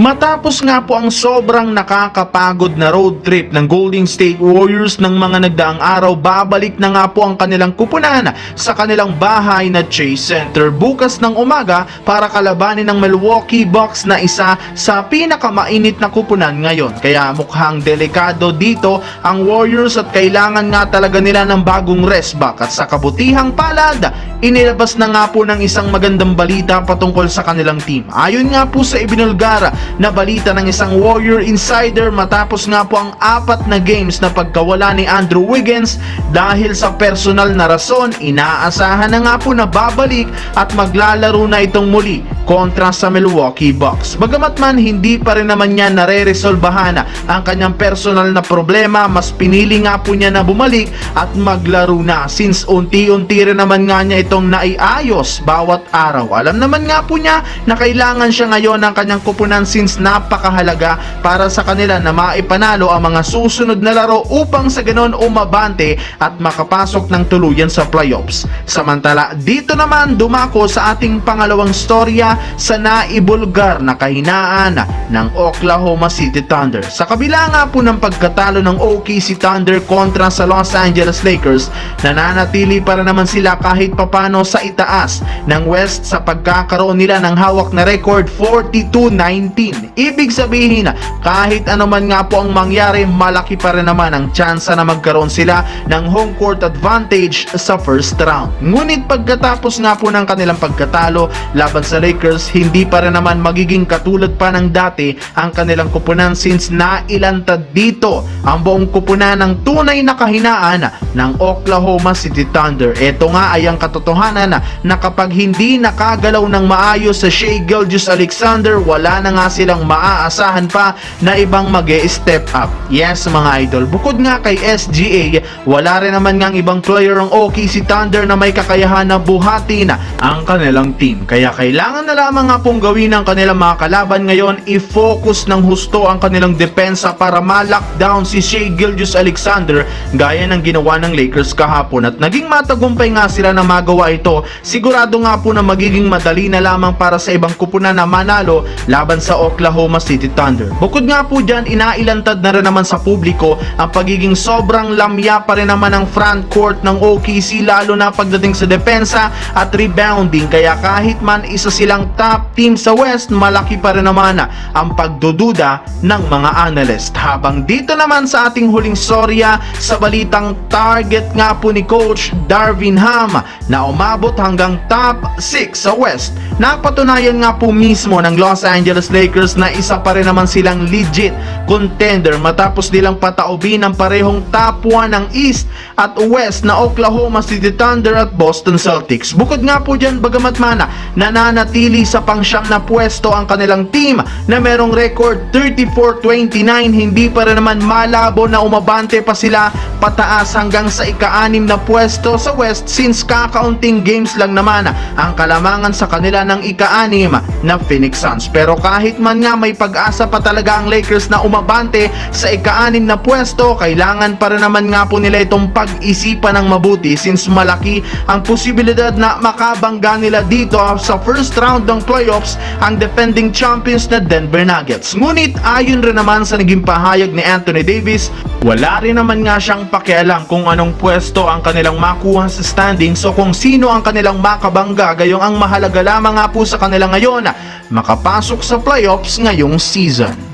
Matapos nga po ang sobrang nakakapagod na road trip ng Golden State Warriors ng mga nagdaang araw, babalik na nga po ang kanilang kupunan sa kanilang bahay na Chase Center bukas ng umaga para kalabanin ng Milwaukee Bucks na isa sa pinakamainit na kupunan ngayon. Kaya mukhang delikado dito ang Warriors at kailangan nga talaga nila ng bagong rest back at sa kabutihang palad, inilabas na nga po ng isang magandang balita patungkol sa kanilang team. Ayon nga po sa ibinulgar na balita ng isang Warrior Insider matapos nga po ang apat na games na pagkawala ni Andrew Wiggins dahil sa personal na rason, inaasahan na nga po na babalik at maglalaro na itong muli kontra sa Milwaukee Bucks. Bagamat man hindi pa rin naman niya nare-resolbahan ang kanyang personal na problema, mas pinili nga po niya na bumalik at maglaro na since unti-unti rin naman nga niya itong naiayos bawat araw. Alam naman nga po niya na kailangan siya ngayon ng kanyang kupunan since napakahalaga para sa kanila na maipanalo ang mga susunod na laro upang sa ganon umabante at makapasok ng tuluyan sa playoffs. Samantala, dito naman dumako sa ating pangalawang storya sa naibulgar na kahinaan ng Oklahoma City Thunder. Sa kabila nga po ng pagkatalo ng OKC Thunder kontra sa Los Angeles Lakers, nananatili para naman sila kahit papano sa itaas ng West sa pagkakaroon nila ng hawak na record 42-19. Ibig sabihin kahit ano man nga po ang mangyari, malaki pa rin naman ang tsansa na magkaroon sila ng home court advantage sa first round. Ngunit pagkatapos nga po ng kanilang pagkatalo laban sa Lakers, hindi pa rin naman magiging katulad pa ng dati ang kanilang kupunan since nailantad dito ang buong kupunan ng tunay na kahinaan ng Oklahoma City Thunder. Ito nga ay ang katotohanan na kapag hindi nakagalaw ng maayos sa Shea Gilgeous Alexander, wala na nga silang maaasahan pa na ibang mag step up. Yes mga idol, bukod nga kay SGA, wala rin naman nga ang ibang player ng OKC Thunder na may kakayahan na buhati na ang kanilang team. Kaya kailangan na lamang nga pong gawin ng kanilang mga kalaban ngayon, i-focus ng husto ang kanilang depensa para ma-lockdown si Shea Gilgeous Alexander gaya ng ginawa ng Lakers kahapon at naging matagumpay nga sila na magawa ito. Sigurado nga po na magiging madali na lamang para sa ibang kupunan na manalo laban sa Oklahoma City Thunder. Bukod nga po dyan, inailantad na rin naman sa publiko ang pagiging sobrang lamya pa rin naman ng front court ng OKC lalo na pagdating sa depensa at rebounding kaya kahit man isa silang top team sa West, malaki pa rin naman ang pagdududa ng mga analyst. Habang dito naman sa ating huling storya sa balitang target nga po ni Coach Darvin Ham na umabot hanggang top 6 sa West. Napatunayan nga po mismo ng Los Angeles Lakers na isa pa rin naman silang legit contender matapos nilang pataubin ang parehong top 1 ng East at West na Oklahoma City Thunder at Boston Celtics. Bukod nga po dyan, bagamat mana, nananatili sa pangsyam na pwesto ang kanilang team na merong record 34-29, hindi pa rin naman malabo na umabante pa sila pataas hanggang sa ika-anim na pwesto sa West since kakaunting games lang naman ang kalamangan sa kanila ng ika-anim na Phoenix Suns. Pero kahit man nga may pag-asa pa talaga ang Lakers na umabante sa ika-anim na pwesto, kailangan pa rin naman nga po nila itong pag-isipan ng mabuti since malaki ang posibilidad na makabangga nila dito sa first round ng playoffs ang defending champions na Denver Nuggets. Ngunit ayon rin naman sa naging pahayag ni Anthony Davis, wala rin naman nga siyang pakialam kung anong pwesto ang kanilang makuha sa standings o kung sino ang kanilang makabangga gayong ang mahalaga lamang nga po sa kanila ngayon makapasok sa playoffs ngayong season.